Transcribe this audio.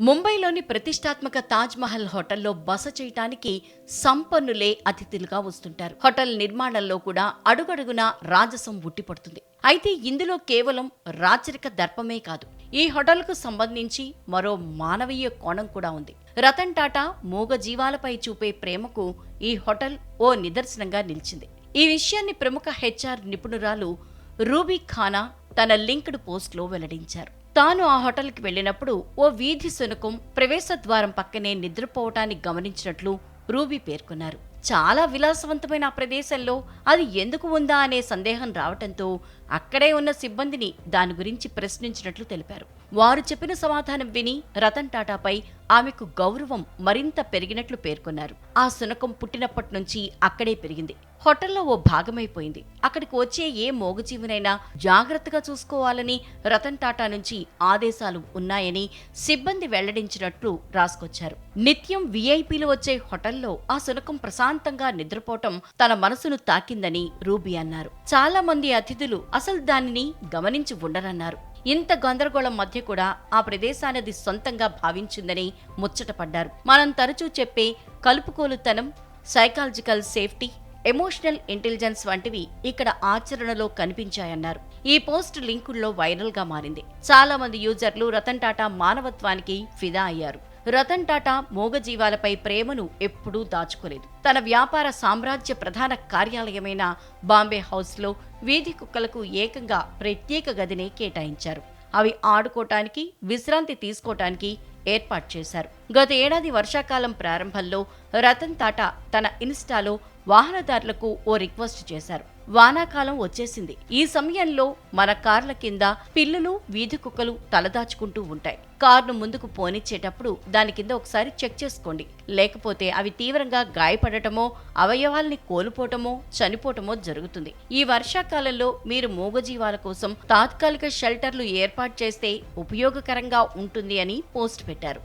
ముంబైలోని ప్రతిష్టాత్మక తాజ్ మహల్ హోటల్లో బస చేయటానికి సంపన్నులే అతిథులుగా వస్తుంటారు. హోటల్ నిర్మాణంలో కూడా అడుగడుగున రాజసం ఉట్టిపడుతుంది. అయితే ఇందులో కేవలం రాచరిక దర్పమే కాదు ఈ హోటల్కు సంబంధించి మరో మానవీయ కోణం కూడా ఉంది. రతన్ టాటా మూగ జీవాలపై చూపే ప్రేమకు ఈ హోటల్ ఓ నిదర్శనంగా నిలిచింది. ఈ విషయాన్ని ప్రముఖ హెచ్ఆర్ నిపుణురాలు రూబీ ఖానా తన లింక్డ్ పోస్ట్లో వెల్లడించారు. తాను ఆ హోటల్కి వెళ్ళినప్పుడు ఓ వీధి శునకం ప్రవేశ ద్వారం పక్కనే నిద్రపోవటాన్ని గమనించినట్లు రూబీ పేర్కొన్నారు. చాలా విలాసవంతమైన ఆ ప్రదేశంలో అది ఎందుకు ఉందా అనే సందేహం రావటంతో అక్కడే ఉన్న సిబ్బందిని దాని గురించి ప్రశ్నించినట్లు తెలిపారు. వారు చెప్పిన సమాధానం విని రతన్ టాటాపై ఆమెకు గౌరవం మరింత పెరిగినట్లు పేర్కొన్నారు. ఆ శునకం పుట్టినప్పటి నుంచి అక్కడే పెరిగింది. హోటల్లో ఓ భాగమైపోయింది. అక్కడికి వచ్చే ఏ మోగజీవినైనా జాగ్రత్తగా చూసుకోవాలని రతన్ టాటా నుంచి ఆదేశాలు ఉన్నాయని సిబ్బంది వెల్లడించినట్లు రాసుకొచ్చారు. నిత్యం వీఐపీలు వచ్చే హోటల్లో ఆ శునకం ప్రశాంతంగా నిద్రపోవటం తన మనసును తాకిందని రూబీ అన్నారు. చాలా మంది అతిథులు అసలు దానిని గమనించి ఉండరన్నారు. ఇంత గందరగోళం మధ్య కూడా ఆ ప్రదేశాన్ని సొంతంగా భావించిందని ముచ్చటపడ్డారు. మనం తరచూ చెప్పే కలుపుకోలుతనం సైకాలజికల్ సేఫ్టీ ఎమోషనల్ ఇంటెలిజెన్స్ వంటివి ఇక్కడ ఆచరణలో కనిపించాయన్నారు. ఈ పోస్ట్ లింకుల్లో వైరల్గా మారింది. చాలా మంది యూజర్లు రతన్ టాటా మానవత్వానికి ఫిదా అయ్యారు. రతన్ టాటా మూగజీవాలపై ప్రేమను ఎప్పుడూ దాచుకోలేదు. తన వ్యాపార సామ్రాజ్య ప్రధాన కార్యాలయమైన బాంబే హౌస్లో వీధి కుక్కలకు ఏకంగా ప్రత్యేక గదినే కేటాయించారు. అవి ఆడుకోటానికి విశ్రాంతి తీసుకోటానికి ఏర్పాటు చేశారు. గత ఏడాది వర్షాకాలం ప్రారంభంలో రతన్ టాటా తన ఇన్స్టాలో వాహనదారులకు ఓ రిక్వెస్ట్ చేశారు. వానాకాలం వచ్చేసింది. ఈ సమయంలో మన కార్ల కింద పిల్లులు వీధి కుక్కలు తలదాచుకుంటూ ఉంటాయి. కార్ను ముందుకు పోనిచ్చేటప్పుడు దాని కింద ఒకసారి చెక్ చేసుకోండి. లేకపోతే అవి తీవ్రంగా గాయపడటమో అవయవాల్ని కోల్పోవటమో చనిపోవటమో జరుగుతుంది. ఈ వర్షాకాలంలో మీరు మూగజీవాల కోసం తాత్కాలిక షెల్టర్లు ఏర్పాటు చేస్తే ఉపయోగకరంగా ఉంటుంది అని పోస్ట్ పెట్టారు.